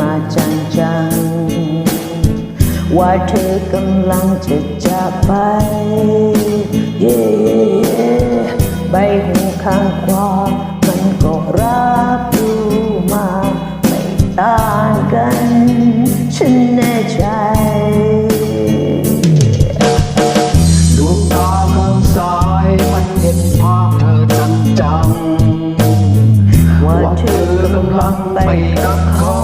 มาจังจัง ว่าเธอกำลังจะจากไป เย่เย่เย่ใบหูข้างขวามันก็รับรู้มา ไม่ต่างกัน ฉันแน่ใจดวงตาข้างซ้ายมันเห็นภาพเธอจังจังว่าเธอกำลังไปกับเขา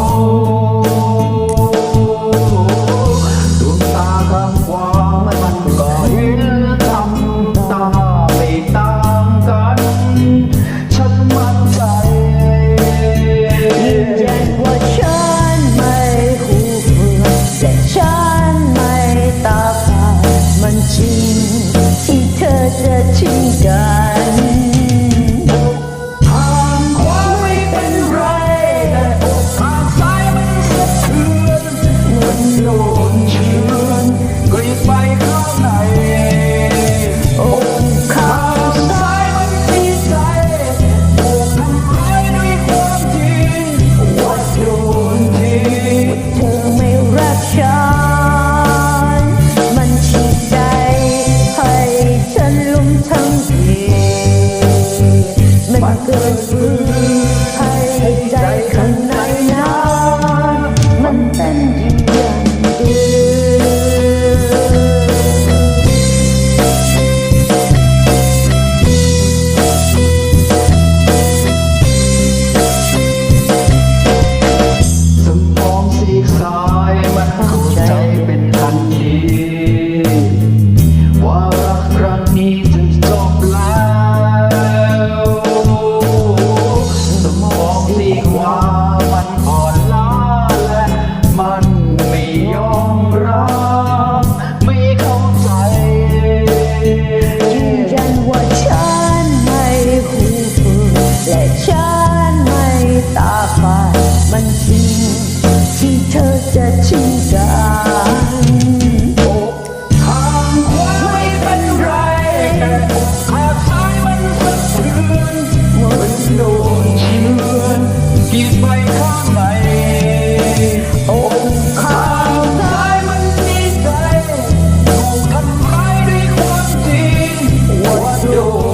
어려워